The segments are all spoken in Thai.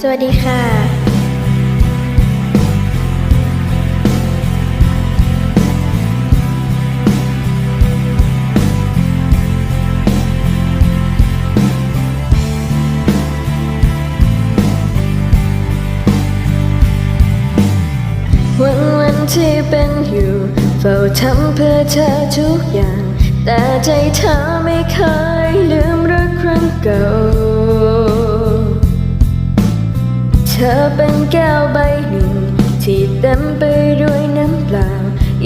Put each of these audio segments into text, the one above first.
สวัสดีค่ะ วันวันที่เป็นอยู่ เฝ้าทำเพื่อเธอทุกอย่าง แต่ใจเธอไม่เคยลืมรักครั้งเก่า อเป็นแก้วใบหนึ่ง ที่เต็มไปด้วยน้ำเปล่า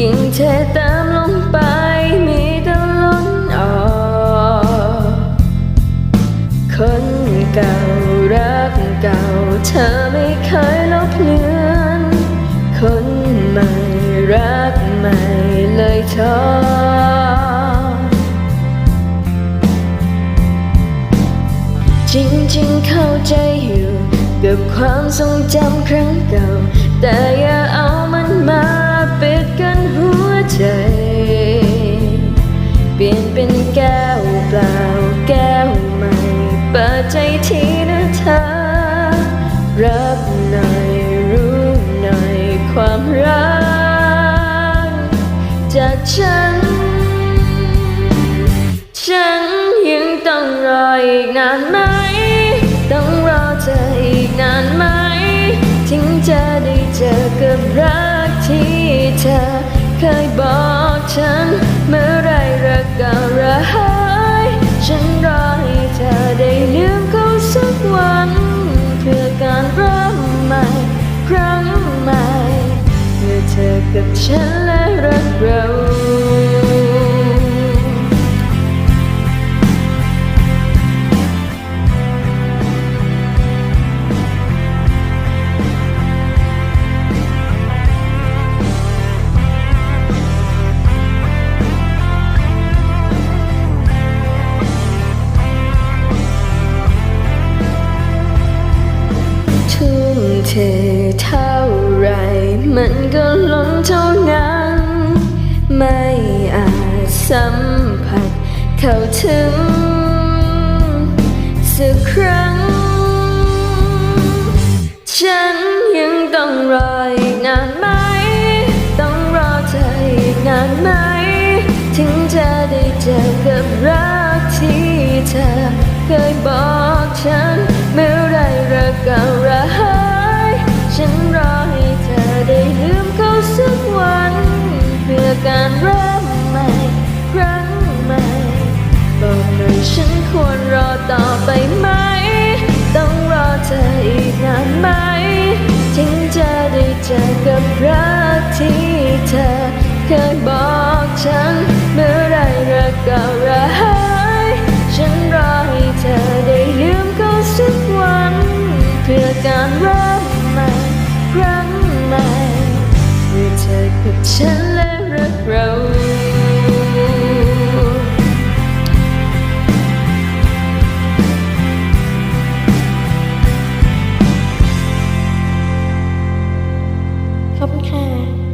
ยิ่งเทเติมลงไปมีแต่ล้นออกคนเก่ารักเก่า เธอไม่เคยลบเลือนคนใหม่รักใหม่เลยท้อจริงๆเข้าใจอยู่ กับความทรงจำครั้งเก่า แต่อย่าเอามันมาปิดกันหัวใจ เปลี่ยนเป็นแก้วเปล่าแก้วใหม่ เปิดใจทีนะเธอ รับหน่อยรู้หน่อยความรัก จากฉัน ฉันยังต้องรออีกนานไหม เธอเคยบอกฉัน เธอเทเท่าไรมันก็ล้นเท่านั้น ไม่อาจสัมผัสเข้าถึง สักครั้ง ฉันยังต้องรอ รักที่เธอเคยบอกฉัน เมื่อไรรักก็ระหายฉันรอให้เธอได้ลืมเขาสักวัน เพื่อการเริ่มใหม่ครั้งใหม่เมื่อเธอกับฉันและรักเรา ขอบคุณค่ะ